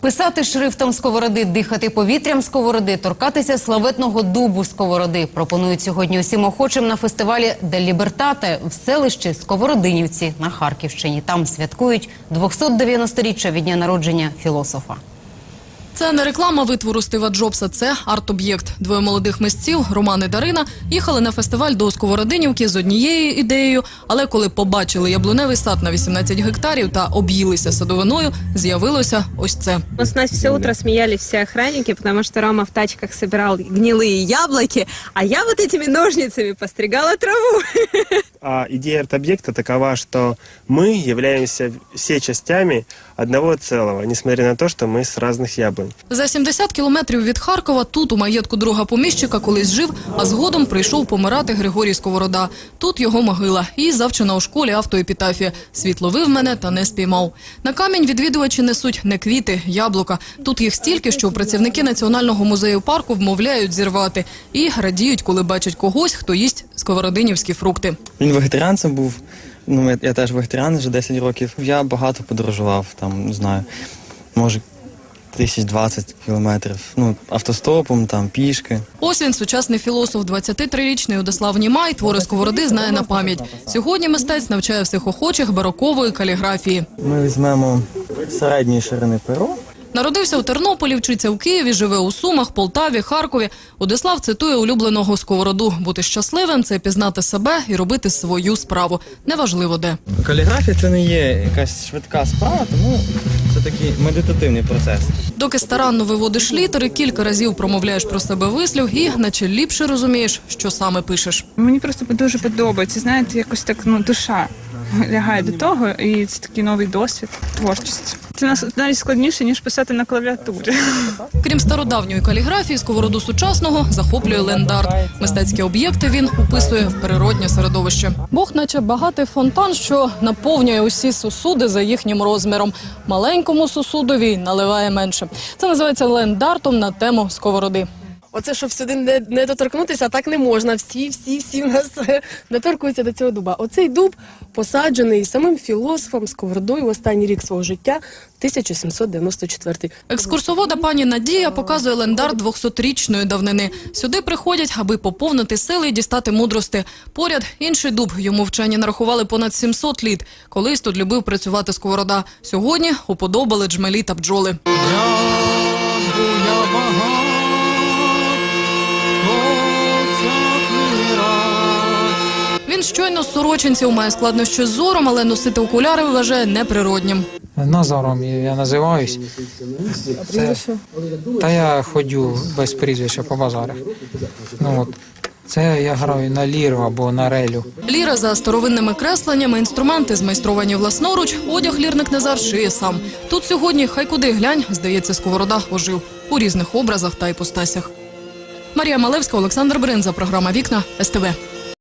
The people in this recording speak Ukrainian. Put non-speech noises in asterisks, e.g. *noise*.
Писати шрифтом сковороди, дихати повітрям сковороди, торкатися славетного дубу сковороди пропонують сьогодні усім охочим на фестивалі «Де Лібертате» в селищі Сковородинівці на Харківщині. Там святкують 290-річчя від дня народження філософа. Це не реклама витвору Стива Джобса, це арт-об'єкт. Двоє молодих мисців, Роман і Дарина, їхали на фестиваль до Сковородинівки з однією ідеєю, але коли побачили яблуневий сад на 18 гектарів та об'їлися садовиною, з'явилося ось це. У нас все утро смеялись все охранники, потому что Рома в тачках собирал гнилые яблоки, а я вот этими ножницами постригала траву. *laughs* А идея арт-объекта такова, что мы являемся все частями одного целого, несмотря на то, что мы с разных За 70 кілометрів від Харкова, тут у маєтку друга поміщика колись жив, а згодом прийшов помирати Григорій Сковорода. Тут його могила. І завчена у школі автоепітафія. Світ ловив мене та не спіймав. На камінь відвідувачі несуть не квіти, яблука. Тут їх стільки, що працівники Національного музею парку вмовляють зірвати. І радіють, коли бачать когось, хто їсть сковородинівські фрукти. Він вегетаріанцем був. Ну, я, я теж вегетаріан вже 10 років. Я багато подорожував, там, не знаю, може, тисяч 20 кілометрів. Ну, автостопом, там, пішки. Ось він, сучасний філософ, 23-річний Одислав Німай, твори сковороди знає на пам'ять. Сьогодні мистець навчає всіх охочих барокової каліграфії. Ми візьмемо середньої ширини перо. Народився у Тернополі, вчиться в Києві, живе у Сумах, Полтаві, Харкові. Удислав цитує улюбленого сковороду. Бути щасливим це пізнати себе і робити свою справу. Неважливо де. Каліграфія це не є якась швидка справа, тому це такий медитативний процес. Доки старанно виводиш літери, кілька разів промовляєш про себе вислів і наче ліпше розумієш, що саме пишеш. Мені просто дуже подобається. Знаєте, якось так ну душа лягає до того, і це такий новий досвід творчості. Це навіть складніше ніж писати на клавіатурі. Крім стародавньої каліграфії, сковороду сучасного захоплює лендарт. Мистецькі об'єкти він уписує в природнє середовище. Бог, наче багатий фонтан, що наповнює усі сосуди за їхнім розміром. Маленькому сосудові наливає менше. Це називається лендартом на тему сковороди. Оце, щоб сюди не, не доторкнутися, а так не можна. Всі, всі, всі в нас е, доторкуються до цього дуба. Оцей дуб посаджений самим філософом Сковородою в останній рік свого життя, 1794. Екскурсовода пані Надія показує лендарт 200-річної давнини. Сюди приходять, аби поповнити сили і дістати мудрости. Поряд інший дуб. Йому вчені нарахували понад 700 літ. Колись тут любив працювати сковорода. Сьогодні уподобали джмелі та бджоли. Він щойно з сорочинців має складнощі з зором, але носити окуляри вважає неприроднім. Назаром я називаюсь. Це, та я ходю без прізвища по базарах. Ну от. Це я граю на ліру або на релю. Ліра за старовинними кресленнями, інструменти змайстровані власноруч, одяг лірник Назар шиє сам. Тут сьогодні, хай куди глянь, здається, сковорода ожив у різних образах та іпостасях. Марія Малевська, Олександр Бринза, програма Вікна СТВ.